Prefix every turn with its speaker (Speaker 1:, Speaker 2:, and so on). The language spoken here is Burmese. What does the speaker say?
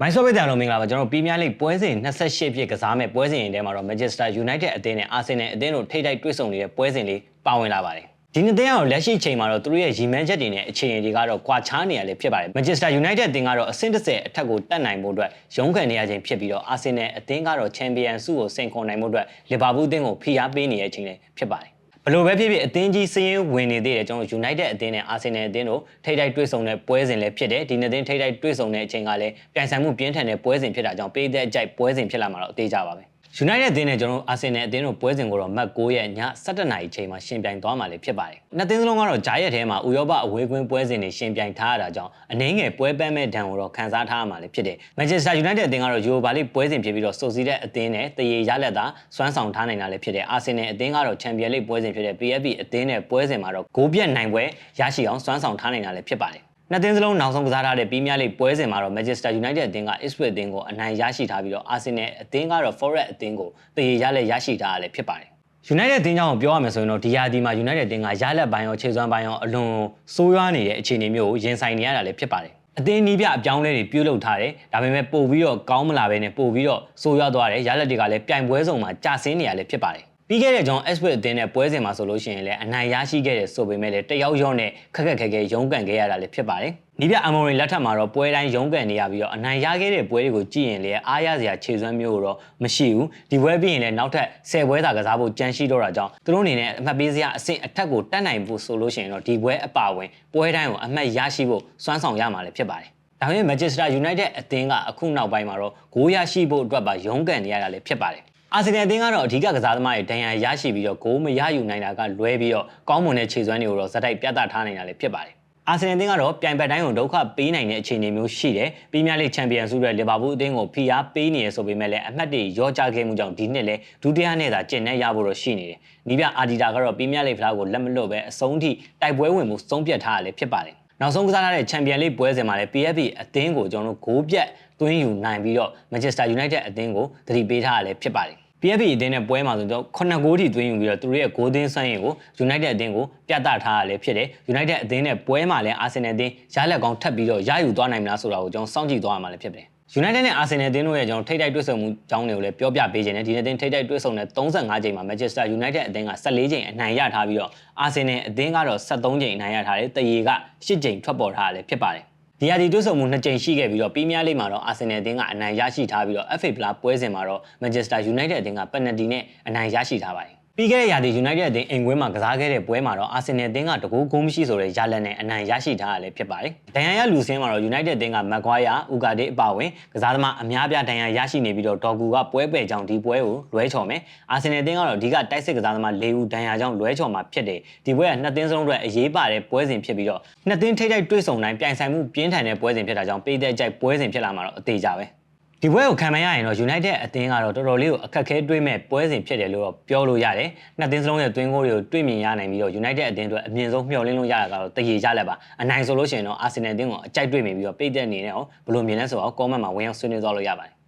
Speaker 1: မိုင်းဆော့ဘစ်တန်လုံးမင်္ဂလာပါကျွန်တော်တို့ပရီးမီးယားလိပွဲစဉ်28ဖြစ်ကစားမဲ့ပွဲစဉ်ရင်ထဲမှာတော့ Manchester United အသင်းနဲ့ Arsenal အသင်းတို့ထိပ်တိုက်တွေ့ဆုံနေတဲ့ပွဲစဉ်လေးပါဝင်လာပါတယ်ဒီနေ့တင်းကတော့လက်ရှိချိန်မှာတော့သူတို့ရဲ့ရီမန်းချက်တွေနဲ့အခြေအနေတွေကတော့ကွာခြားနေရလေဖြစ်ပါတယ် Manchester United အသင်းကတော့အဆင့်30အထက်ကိုတက်နိုင်ဖို့အတွက်ရုန်းကန်နေရခြင်းဖြစ်ပြီးတော့ Arsenal အသင်းကတော့ Champions ဆုကိုဆင့်ခွန်နိုင်ဖို့အတွက် Liverpool အသင်းကိုဖိအားပေးနေတဲ့အချိန်လေးဖြစ်ပါတယ် ဘလို့ပဲဖြစ်ဖြစ်အသင်းကြီးစည်ရင်ဝင်နေသေးတယ်ကျွန်တော် United အသင်းနဲ့ Arsenal အသင်းတို့ထိပ်တိုက်တွေ့ဆုံတဲ့ပွဲစဉ်လည်းဖြစ်တယ်ဒီနှစ်သင်းထိပ်တိုက်တွေ့ဆုံတဲ့အချိန်ကလည်းပြိုင်ဆိုင်မှုပြင်းထန်တဲ့ပွဲစဉ်ဖြစ်တာကြောင့်ပေးတဲ့အကြိုက်ပွဲစဉ်ဖြစ်လာမှာတော့အသေးကြပါပဲ United အသင်းနဲ့ကျွန်တော်တို့ Arsenal အသင်းတို့ပွဲစဉ်ကိုတော့မတ်9ရက်ည7:00နာရီချိန်မှာရှင်ပြိုင်သွားမှာလည်းဖြစ်ပါတယ်။နှစ်သင်းစလုံးကတော့ဂျားရက်ထဲမှာဥရောပအဝေးကွင်းပွဲစဉ်တွေရှင်ပြိုင်ထားရတာကြောင့်အနှင်းငယ်ပွဲပန်းမဲ့ဒဏ်ကိုတော့ခံစားထားရမှာလည်းဖြစ်တယ်။ Manchester United အသင်းကတော့ Europa League ပွဲစဉ်ဖြစ်ပြီးတော့စိုးစီတဲ့အသင်းနဲ့တရေရလက်သာစွမ်းဆောင်ထားနိုင်တာလည်းဖြစ်တယ်။ Arsenal အသင်းကတော့ Champions League ပွဲစဉ်ဖြစ်တဲ့ PFP အသင်းနဲ့ပွဲစဉ်မှာတော့ဂိုးပြတ်နိုင်ပွဲရရှိအောင်စွမ်းဆောင်ထားနိုင်တာလည်းဖြစ်ပါတယ်။ နှစ်သင်းစလုံးနောက်ဆုံးကစားထားတဲ့ပရီးမီးယားလိပွဲစဉ်မှာတော့ Manchester United အသင်းက Ipswich အသင်းကိုအနိုင်ရရှိထားပြီးတော့ Arsenal အသင်းကတော့ Forest အသင်းကိုတည်ရလက်ရရှိထားရလည်းဖြစ်ပါတယ်။ United အသင်းကြောင့်ပြောရမယ်ဆိုရင်တော့ဒီယာဒီမှာ United အသင်းကရလက်ပိုင်းရောခြေစွမ်းပိုင်းရောအလွန်ဆိုးရွားနေတဲ့အခြေအနေမျိုးကိုရင်ဆိုင်နေရတာလည်းဖြစ်ပါတယ်။အသင်းနီးပြအပြောင်းလဲတွေပြုလုပ်ထားတယ်ဒါပေမဲ့ပို့ပြီးတော့ကောင်းမလာဘဲနဲ့ပို့ပြီးတော့ဆိုးရွားသွားတယ်ရလက်တွေကလည်းပြိုင်ပွဲစုံမှာကြာဆင်းနေရလည်းဖြစ်ပါတယ် ပြီးခဲ့တဲ့ကြောင့် Esprit အသင်းနဲ့ပွဲစဉ်မှာဆိုလို့ရှိရင်လည်းအနိုင်ရရှိခဲ့တယ်ဆိုပေမဲ့လည်းတယောက်ရော့နဲ့ခက်ခက်ခဲခဲရုန်းကန်ခဲ့ရတာလည်းဖြစ်ပါတယ်။နီးပြအမော်ရီလက်ထက်မှာတော့ပွဲတိုင်းရုန်းကန်နေရပြီးတော့အနိုင်ရခဲ့တဲ့ပွဲတွေကိုကြည့်ရင်လည်းအားရစရာခြေစွမ်းမျိုးတော့မရှိဘူး။ဒီပွဲပြီးရင်လည်းနောက်ထပ်10ပွဲသာကစားဖို့ကြံရှိတော့တာကြောင့်သူတို့အနေနဲ့အမှတ်ပေးစရာအဆင့်အထက်ကိုတက်နိုင်ဖို့ဆိုလို့ရှိရင်တော့ဒီပွဲအပါဝင်ပွဲတိုင်းကိုအမှတ်ရရှိဖို့စွမ်းဆောင်ရမှာလည်းဖြစ်ပါတယ်။ဒါပေမဲ့ Manchester United အသင်းကအခုနောက်ပိုင်းမှာတော့ဂိုးရရှိဖို့အတွက်ပါရုန်းကန်နေရတာလည်းဖြစ်ပါတယ်။ အာဆင်နယ်အသင်းကတော့အဓိကကစားသမားတွေဒဏ်ရာရရှိပြီးတော့ဂိုးမရယူနိုင်တာကလွဲပြီးတော့ကောင်းမွန်တဲ့ခြေစွမ်းတွေကိုတော့ဇက်တိုက်ပြသထားနိုင်တာလည်းဖြစ်ပါတယ်။အာဆင်နယ်အသင်းကတော့ပြိုင်ဘက်တိုင်းကိုဒုက္ခပေးနိုင်တဲ့အခြေအနေမျိုးရှိတယ်။ပရီးမီးယားလိချန်ပီယံဆုရဲ့လီဗာပူးအသင်းကိုဖိအားပေးနေရဆိုပေမဲ့လည်းအမှတ်တွေရောကြခဲ့မှုကြောင့်ဒီနှစ်လည်းဒုတိယနဲ့သာကျင့်နဲ့ရဖို့တော့ရှိနေတယ်။နီးပြအာဒီတာကတော့ပရီးမီးယားလိဖလားကိုလက်မလွတ်ပဲအဆုံးထိတိုက်ပွဲဝင်မှုဆုံးဖြတ်ထားရလည်းဖြစ်ပါတယ်။နောက်ဆုံးကစားထားတဲ့ချန်ပီယံလိပွဲစဉ်မှာလည်း PFP အသင်းကိုကျွန်တော်တို့ဂိုးပြတ်သွင်းယူနိုင်ပြီးတော့ Manchester United အသင်းကိုသတိပေးထားရလည်းဖြစ်ပါတယ် PFP အသင်းနဲ့ပွဲမှာဆိုတော့9ဂိုးထိသွင်းယူပြီးတော့သူတို့ရဲ့ဂိုးသင်းစွမ်းရည်ကို United အသင်းကိုပြသထားရလည်းဖြစ်တယ် United အသင်းနဲ့ပွဲမှာလည်း Arsenal အသင်းရလက်ကောင်းထပ်ပြီးတော့ရယူသွားနိုင်မလားဆိုတာကိုကျွန်တော်စောင့်ကြည့်သွားရမှာလည်းဖြစ်တယ် United နဲ့ Arsenal အသင်းတို့ရဲ့ကျွန်တော်ထိတ်တိုက်တွေ့ဆုံမှုကြောင်းတွေကိုလည်းပြောပြပေးခြင်းနဲ့ဒီနေ့အသင်းထိတ်တိုက်တွေ့ဆုံတဲ့35ချိန်မှာ Manchester United အသင်းက14ချိန်အနိုင်ရထားပြီးတော့ Arsenal အသင်းကတော့73ချိန်အနိုင်ရထားတယ်တရေက10ချိန်ထွက်ပေါ်ထားတယ်ဖြစ်ပါတယ် ဒီဟာဒီတွဲဆုံမှုနှစ်ကြိမ်ရှိခဲ့ပြီးတော့ပရီးမီးယားလိဂ်မှာတော့အာဆင်နယ်အသင်းကအနိုင်ရရှိထားပြီးတော့ FA ဖလားပွဲစဉ်မှာတော့ Manchester United အသင်းကပယ်နတီနဲ့အနိုင်ရရှိထားပါတယ် ပြီးခဲ့တဲ့ရာသီ United အသင်းအိမ်ကွင်းမှာကစားခဲ့တဲ့ပွဲမှာတော့ Arsenal အသင်းကတကူဂိုးမရှိဆိုတဲ့ရလဒ်နဲ့အနိုင်ရရှိထားရလည်းဖြစ်ပါတယ်။ဒဏ်ရာရလူစင်းမှာတော့ United အသင်းကမက်ကွာယာ၊ဥကာဒေအပါဝင်ကစားသမားအများပြဒဏ်ရာရရှိနေပြီးတော့ဒေါ်ကူကပွဲပယ်ကြောင်းဒီပွဲကိုလွဲချော်မယ်။ Arsenal အသင်းကတော့အဓိကတိုက်စစ်ကစားသမား၄ဦးဒဏ်ရာကြောင့်လွဲချော်မှာဖြစ်တယ်။ဒီပွဲကနှစ်သင်းစလုံးအတွက်အရေးပါတဲ့ပွဲစဉ်ဖြစ်ပြီးတော့နှစ်သင်းထိပ်တိုက်တွေ့ဆုံတိုင်းပြိုင်ဆိုင်မှုပြင်းထန်တဲ့ပွဲစဉ်ဖြစ်တာကြောင့်ပေးတဲ့ကြိုက်ပွဲစဉ်ဖြစ်လာမှာတော့အသေးကြပဲ။ ဒီပွဲကိုခံမရရင်တော့ United အသင်းကတော့တော်တော်လေးကိုအခက်ခဲတွေးမဲ့ပွဲစဉ်ဖြစ်တယ်လို့တော့ပြောလို့ရတယ်။နှစ်သင်းစလုံးရဲ့သွင်းဂိုးတွေကိုတွေ့မြင်ရနိုင်ပြီးတော့ United အသင်းအတွက်အမြင့်ဆုံးမျှော်လင့်လို့ရတာကတော့တရေကြလက်ပါ။အနိုင်ဆိုလို့ရှိရင်တော့ Arsenal အသင်းကိုအကြိုက်တွေ့မြင်ပြီးတော့ပိတ်တဲ့အနေနဲ့ရောဘယ်လိုမြင်လဲဆိုတော့ comment မှာဝင်ရောက်ဆွေးနွေးသွားလို့ရပါတယ်။